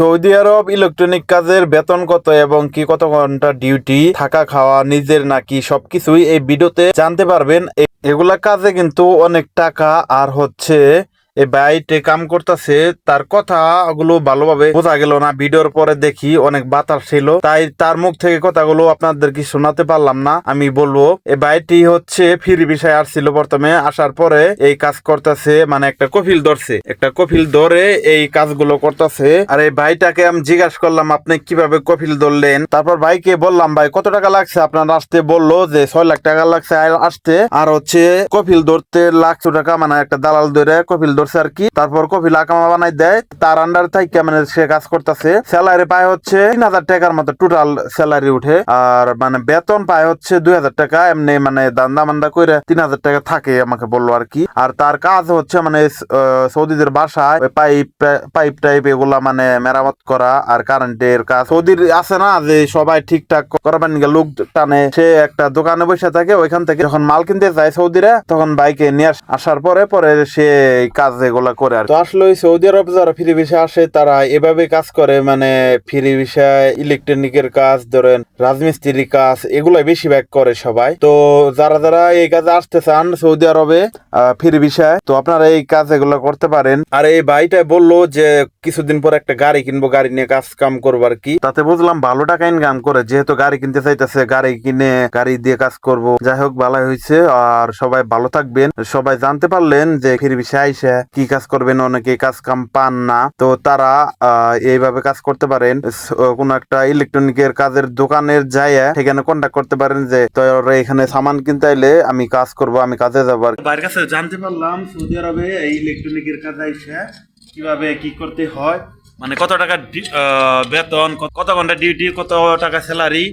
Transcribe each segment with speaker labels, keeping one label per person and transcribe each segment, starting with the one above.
Speaker 1: Saudi আরব electronic কাজের বেতন কত এবং কি কত ঘণ্টা ডিউটি, থাকা খাওয়া, নিজের নাকি সবকিছুই এই ভিডিওতে জানতে পারবেন। এগুলা কাজে কিন্তু অনেক টাকা আর হচ্ছে এই বাইটে কাম করতেছে, তার কথা ওগুলো ভালোভাবে বোঝা গেল না। ভিডিওর পরে দেখি অনেক বাতাস ছিল। তাই তার মুখ থেকে কথাগুলো আপনাদের কি শোনাতে পারলাম না, আমি বলব। এই বাইটি হচ্ছে ফ্রি বিষয় আসছিল প্রথমে, আসার পরে এই কাজ করতেছে মানে একটা কফিল ধরছে। একটা কফিল ধরে এই কাজগুলো করতেছে। আর এই ভাইটাকে আমি জিজ্ঞাসা করলাম, আপনি কীভাবে কফিল ধরলেন? তারপর ভাইকে বললাম, ভাই, কত টাকা লাগছে? আপনার আসতে বলল যে, ছয় লাখ টাকা লাগছে আসতে। আর হচ্ছে কফিল ধরতে লাখশো টাকা মানে একটা দালাল ধরে কফিল ধরছে। আর কি। তারপর কফিল আকামা বানাই দেয়। তার আন্ডার থেকে মানে সে কাজ করতেছে। স্যালারি পায় হচ্ছে তিন হাজার টাকার মতো টোটাল স্যালারি উঠে। আর মানে বেতন পায় হচ্ছে দুই হাজার টাকা। এমনি মানে দান্দা মান্দা করে তিন হাজার টাকা থাকে আমাকে বলল আর কি। আর তার কাজ হচ্ছে মানে সৌদিদের বাসায় পাইপ পাইপ টাইপ এগুলা মানে মেরামত করা আর কারেন্টের কাজ। সৌদির আছে না যে সবাই ঠিকঠাক করবেন লোক টানে। সে একটা দোকানে বসে থাকে, ওইখান থেকে যখন মাল কিনতে যায় সৌদিরা, তখন বাইকে নিয়ে আসার পরে পরে সে এই কাজ এগুলা করে আর তো আসলে ওই সৌদি আরব যারা ফ্রি ভিসা আসে তারা এভাবে কাজ করে মানে ফ্রি ভিসায় ইলেকট্রনিকের কাজ ধরেন রাজমিস্ত্রির কাজ এগুলাই বেশিরভাগ করে সবাই। তো যারা যারা এই কাজে আসতে চান সৌদি আরবে ফ্রি ভিসায় তো আপনারা এই কাজ এগুলো করতে পারেন। আর এই ভাইটা বলল যে কিছুদিন পর একটা গাড়ি কিনবো গাড়ি নিয়ে কাজ কাম করব আর কি। তাতে বুঝলাম ভালো টাকা ইনকাম করে যেহেতু গাড়ি কিনতে চাইতেছে গাড়ি কিনে গাড়ি দিয়ে কাজ করব। যাই হোক ভালো হয়েছে আর সবাই ভালো থাকবেন। সবাই জানতে পারলেন যে ফির বিষয় আইসা কি কাজ করবেন? অনেকে কাজ কাম পান না। তো তারা এইভাবে কাজ করতে পারেন। কোনো একটা ইলেকট্রনিকের কাজের দোকানের যাইয়া সেখানে কন্ট্যাক্ট করতে পারেন যে, তোর এখানে সামান কিনতে আইলে আমি কাজ করব, আমি কাজে যাব বাইরের কাছে জানতে পারলাম, সৌদি আরবে এই ইলেকট্রনিকের কাজ আইসা, কীভাবে, কি করতে হয়? মানে কত টাকা বেতন কত ঘণ্টা ডিউটি, কত টাকা স্যালারি?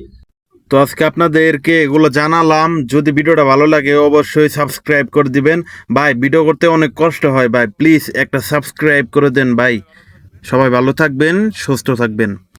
Speaker 1: তো আজকে আপনাদেরকে এগুলো জানালাম। যদি ভিডিওটা ভালো লাগে, অবশ্যই সাবস্ক্রাইব করে দিবেন। ভাই, ভিডিও করতে অনেক কষ্ট হয় ভাই। প্লিজ একটা সাবস্ক্রাইব করে দেন ভাই। সবাই ভালো থাকবেন, সুস্থ থাকবেন।